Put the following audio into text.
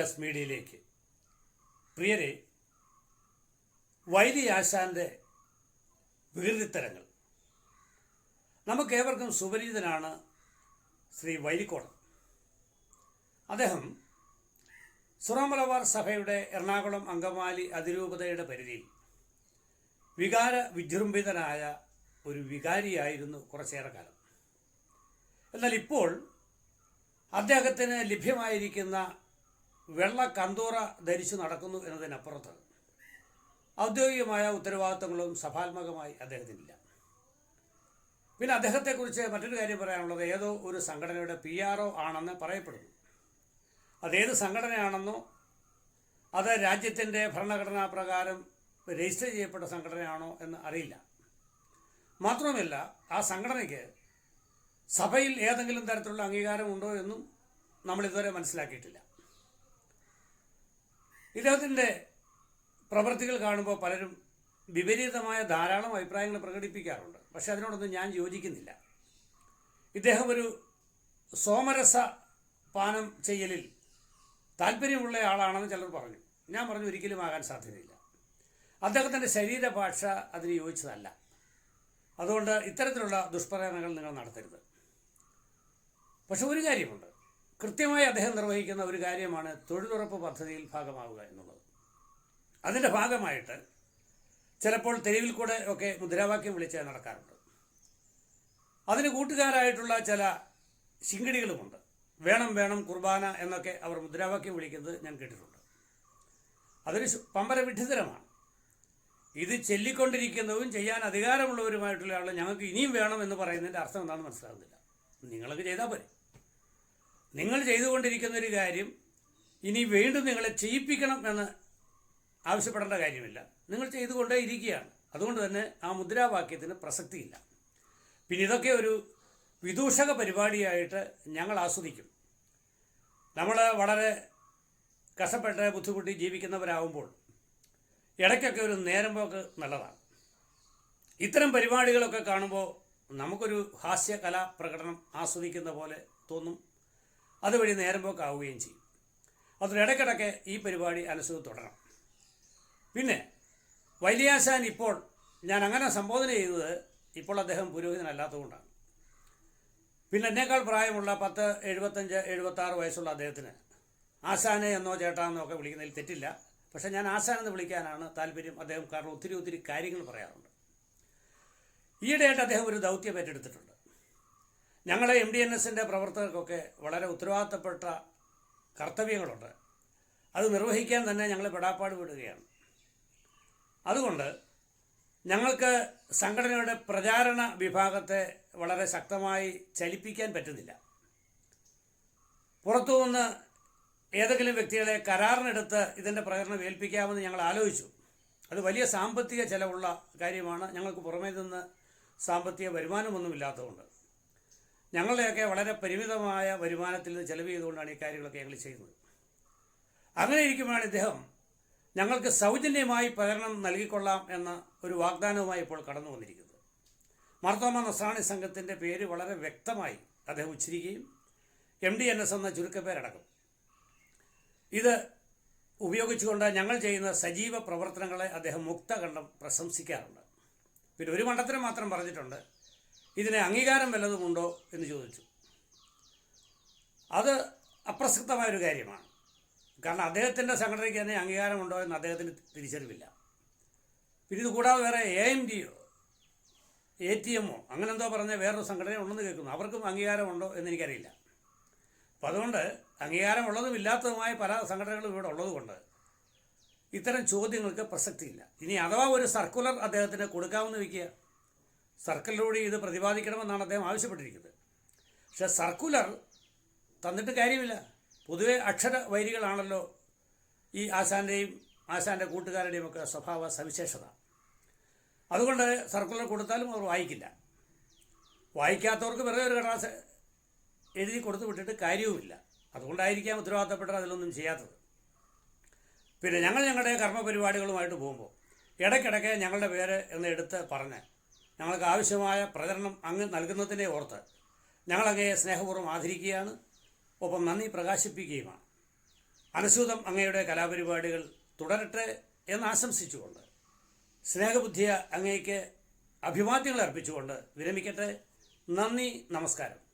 S മീഡിയയിലേക്ക്. പ്രിയരെ വൈലി ആശാന്റെ വികൃതിത്തരങ്ങൾ. നമുക്കേവർക്കും സുപരിചിതനാണ് ശ്രീ വൈലിക്കോടൻ അദ്ദേഹം സുറമലബാർ സഭയുടെ എറണാകുളം അങ്കമാലി അതിരൂപതയുടെ പരിധിയിൽ വികാര വിജൃംഭിതനായ ഒരു വികാരിയായിരുന്നു കുറച്ചേറെ കാലം എന്നാൽ ഇപ്പോൾ അദ്ദേഹത്തിന് ലഭ്യമായിരിക്കുന്ന വെള്ള കന്തൂറ ധരിച്ചു നടക്കുന്നു എന്നതിനപ്പുറത്ത് ഔദ്യോഗികമായ ഉത്തരവാദിത്തങ്ങളും സഭാത്മകമായി അദ്ദേഹത്തിനില്ല. പിന്നെ അദ്ദേഹത്തെക്കുറിച്ച് മറ്റൊരു കാര്യം പറയാനുള്ളത് ഏതോ ഒരു സംഘടനയുടെ പി ആർ ഒ ആണെന്ന് പറയപ്പെടുന്നു. അതേത് സംഘടനയാണെന്നോ അത് രാജ്യത്തിന്റെ ഭരണഘടനാ പ്രകാരം രജിസ്റ്റർ ചെയ്യപ്പെട്ട സംഘടനയാണോ എന്ന് അറിയില്ല. മാത്രമല്ല ആ സംഘടനയ്ക്ക് സഭയിൽ ഏതെങ്കിലും തരത്തിലുള്ള അംഗീകാരമുണ്ടോ എന്നും നമ്മളിതുവരെ മനസ്സിലാക്കിയിട്ടില്ല. ഇദ്ദേഹത്തിന്റെ പ്രവൃത്തികൾ കാണുമ്പോൾ പലരും വിപരീതമായ ധാരാളം അഭിപ്രായങ്ങൾ പ്രകടിപ്പിക്കാറുണ്ട്. പക്ഷെ അതിനോടൊന്നും ഞാൻ യോജിക്കുന്നില്ല. ഇദ്ദേഹം ഒരു സോമരസ പാനം ചെയ്യലിൽ താല്പര്യമുള്ള ആളാണെന്ന് ചിലർ പറഞ്ഞു. ഞാൻ പറഞ്ഞു ഒരിക്കലും ആകാൻ സാധ്യതയില്ല. അദ്ദേഹത്തിന്റെ ശരീരഭാഷ അതിന് യോജിച്ചതല്ല. അതുകൊണ്ട് ഇത്തരത്തിലുള്ള ദുഷ്പ്രചരണങ്ങൾ നിങ്ങൾ നടത്തരുത്. പക്ഷെ ഒരു കാര്യമുണ്ട്. കൃത്യമായി അദ്ദേഹം നിർവഹിക്കുന്ന ഒരു കാര്യമാണ് തൊഴിലുറപ്പ് പദ്ധതിയിൽ ഭാഗമാവുക എന്നുള്ളത്. അതിന്റെ ഭാഗമായിട്ട് ചിലപ്പോൾ തെരുവിൽ കൂടെ ഒക്കെ മുദ്രാവാക്യം വിളിച്ച് നടക്കാറുണ്ട്. അതിന് കൂട്ടുകാരായിട്ടുള്ള ചില ശിങ്കിടികളുമുണ്ട്. വേണം വേണം കുർബാന എന്നൊക്കെ അവർ മുദ്രാവാക്യം വിളിക്കുന്നത് ഞാൻ കേട്ടിട്ടുണ്ട്. അതൊരു പമ്പര വിഡ്ഢിതരമാണ്. ഇത് ചൊല്ലിക്കൊണ്ടിരിക്കുന്നതും ചെയ്യാൻ അധികാരമുള്ളവരുമായിട്ടുള്ള ആളുകൾ ഞങ്ങൾക്ക് ഇനിയും വേണം എന്ന് പറയുന്നതിന്റെ അർത്ഥം എന്താണെന്ന് മനസ്സിലാകുന്നില്ല. നിങ്ങളൊക്കെ ചെയ്താൽ പോരെ. നിങ്ങൾ ചെയ്തുകൊണ്ടിരിക്കുന്ന ഒരു കാര്യം ഇനി വീണ്ടും നിങ്ങളെ ചെയ്യിപ്പിക്കണം എന്ന് ആവശ്യപ്പെടേണ്ട കാര്യമില്ല. നിങ്ങൾ ചെയ്തുകൊണ്ടേ ഇരിക്കുകയാണ് അതുകൊണ്ട് തന്നെ ആ മുദ്രാവാക്യത്തിന് പ്രസക്തിയില്ല. പിന്നെ ഇതൊക്കെ ഒരു വിദൂഷക പരിപാടിയായിട്ട് ഞങ്ങൾ ആസ്വദിക്കും. നമ്മൾ വളരെ കഷ്ടപ്പെട്ട് ബുദ്ധിമുട്ടി ജീവിക്കുന്നവരാകുമ്പോൾ ഇടയ്ക്കൊക്കെ ഒരു നേരം പോക്ക് നല്ലതാണ്. ഇത്തരം പരിപാടികളൊക്കെ കാണുമ്പോൾ നമുക്കൊരു ഹാസ്യ കലാ പ്രകടനം ആസ്വദിക്കുന്ന പോലെ തോന്നും. അതുവഴി നേരം പോക്കാവുകയും ചെയ്യും. അതുകൊണ്ട് ഇടയ്ക്കിടയ്ക്ക് ഈ പരിപാടി അനുസരിച്ച് തുടരണം. പിന്നെ വലിയാശാൻ ഇപ്പോൾ ഞാൻ അങ്ങനെ സംബോധന ചെയ്തത് ഇപ്പോൾ അദ്ദേഹം പുരോഹിതനല്ലാത്തതുകൊണ്ടാണ്. പിന്നെ എന്നേക്കാൾ പ്രായമുള്ള പത്ത് എഴുപത്തഞ്ച് എഴുപത്താറ് വയസ്സുള്ള അദ്ദേഹത്തിന് ആശാനെ എന്നോ ചേട്ടാന്നോ ഒക്കെ വിളിക്കുന്നതിൽ തെറ്റില്ല. പക്ഷേ ഞാൻ ആശാൻ എന്ന് വിളിക്കാനാണ് താല്പര്യം. അദ്ദേഹം കാരണം ഒത്തിരി ഒത്തിരി കാര്യങ്ങൾ പറയാറുണ്ട്. ഈയിടെയായിട്ട് അദ്ദേഹം ഒരു ദൗത്യം ഏറ്റെടുത്തിട്ടുണ്ട്. ഞങ്ങളെ എം ഡി എൻ എസിന്റെ പ്രവർത്തകർക്കൊക്കെ വളരെ ഉത്തരവാദിത്തപ്പെട്ട കർത്തവ്യങ്ങളുണ്ട്. അത് നിർവഹിക്കാൻ തന്നെ ഞങ്ങൾ പെടാപ്പാട് വിടുകയാണ് അതുകൊണ്ട് ഞങ്ങൾക്ക് സംഘടനയുടെ പ്രചാരണ വിഭാഗത്തെ വളരെ ശക്തമായി ചലിപ്പിക്കാൻ പറ്റുന്നില്ല. പുറത്തു നിന്ന് ഏതെങ്കിലും വ്യക്തികളെ കരാറിനെടുത്ത് ഇതിന്റെ പ്രചരണം ഏൽപ്പിക്കാമെന്ന് ഞങ്ങൾ ആലോചിച്ചു. അത് വലിയ സാമ്പത്തിക ചിലവുള്ള കാര്യമാണ്. ഞങ്ങൾക്ക് പുറമേ നിന്ന് സാമ്പത്തിക വരുമാനമൊന്നുമില്ലാത്തതുകൊണ്ട്. ഞങ്ങളുടെയൊക്കെ വളരെ പരിമിതമായ വരുമാനത്തിൽ നിന്ന് ചെലവ് ചെയ്തുകൊണ്ടാണ് ഈ കാര്യങ്ങളൊക്കെ ഞങ്ങൾ ചെയ്യുന്നത്. അങ്ങനെ ഇരിക്കുമ്പോഴാണ് ഇദ്ദേഹം ഞങ്ങൾക്ക് സൗജന്യമായി പ്രകടനം നൽകിക്കൊള്ളാം എന്ന ഒരു വാഗ്ദാനവുമായി ഇപ്പോൾ കടന്നു വന്നിരിക്കുന്നത്. മാർത്തോമ നസ്രാണി സംഘത്തിന്റെ പേര് വളരെ വ്യക്തമായി അദ്ദേഹം ഉച്ചരിക്കുകയും എം ഡി എൻ എസ് എന്ന ചുരുക്കപ്പേരടക്കം. ഇത് ഉപയോഗിച്ചുകൊണ്ട് ഞങ്ങൾ ചെയ്യുന്ന സജീവ പ്രവർത്തനങ്ങളെ അദ്ദേഹം മുക്തകണ്ഠം പ്രശംസിക്കാറുണ്ട്. പിന്നെ ഒരു മണ്ഡലത്തിന് മാത്രം പറഞ്ഞിട്ടുണ്ട്. ഇതിന് അംഗീകാരം വല്ലതുമുണ്ടോ എന്ന് ചോദിച്ചു. അത് അപ്രസക്തമായൊരു കാര്യമാണ്. കാരണം അദ്ദേഹത്തിന്റെ സംഘടനയ്ക്ക് തന്നെ അംഗീകാരമുണ്ടോ എന്ന് അദ്ദേഹത്തിന് തിരിച്ചറിവില്ല. പിന്നെ ഇത് കൂടാതെ വേറെ എ എം ഡിയോ എ ടി എമ്മോ അങ്ങനെ എന്തോ പറഞ്ഞ വേറൊരു സംഘടന ഉണ്ടെന്ന് കേൾക്കുന്നു. അവർക്കും അംഗീകാരമുണ്ടോ എന്ന് എനിക്കറിയില്ല. അപ്പം അതുകൊണ്ട് അംഗീകാരമുള്ളതും ഇല്ലാത്തതുമായ പല സംഘടനകളും ഇവിടെ ഉള്ളതുകൊണ്ട് ഇത്തരം ചോദ്യങ്ങൾക്ക് പ്രസക്തിയില്ല. ഇനി അഥവാ ഒരു സർക്കുലർ അദ്ദേഹത്തിന് കൊടുക്കാമെന്ന് വയ്ക്കുക സർക്കിളിലൂടെ ഇത് പ്രതിപാദിക്കണമെന്നാണ് അദ്ദേഹം ആവശ്യപ്പെട്ടിരിക്കുന്നത്. പക്ഷേ സർക്കുലർ തന്നിട്ട് കാര്യമില്ല. പൊതുവെ അക്ഷര വൈരികളാണല്ലോ ഈ ആശാന്റെയും ആശാന്റെ കൂട്ടുകാരുടെയും ഒക്കെ സ്വഭാവ സവിശേഷത. അതുകൊണ്ട് സർക്കുലർ കൊടുത്താലും അവർ വായിക്കില്ല. വായിക്കാത്തവർക്ക് വെറുതെ ഒരു കടലാസ് എഴുതി കൊടുത്തു വിട്ടിട്ട് കാര്യവുമില്ല. അതുകൊണ്ടായിരിക്കാം ഉത്തരവാദിത്തപ്പെട്ടവർ അതിലൊന്നും ചെയ്യാത്തത്. പിന്നെ ഞങ്ങൾ ഞങ്ങളുടെ കർമ്മപരിപാടികളുമായിട്ട് പോകുമ്പോൾ ഇടയ്ക്കിടയ്ക്ക് ഞങ്ങളുടെ പേര് എന്ന് എടുത്ത് പറഞ്ഞ് ഞങ്ങൾക്ക് ആവശ്യമായ പ്രചരണം അങ്ങ് നൽകുന്നതിനെ ഓർത്ത് ഞങ്ങളങ്ങയെ സ്നേഹപൂർവം ആദരിക്കുകയാണ്. ഒപ്പം നന്ദി പ്രകാശിപ്പിക്കുകയുമാണ്. അനുസൂതം അങ്ങയുടെ കലാപരിപാടികൾ തുടരട്ടെ എന്ന് ആശംസിച്ചുകൊണ്ട് സ്നേഹബുദ്ധിയ അങ്ങയ്ക്ക് അഭിവാദ്യങ്ങൾ അർപ്പിച്ചുകൊണ്ട് വിരമിക്കട്ടെ. നന്ദി നമസ്കാരം.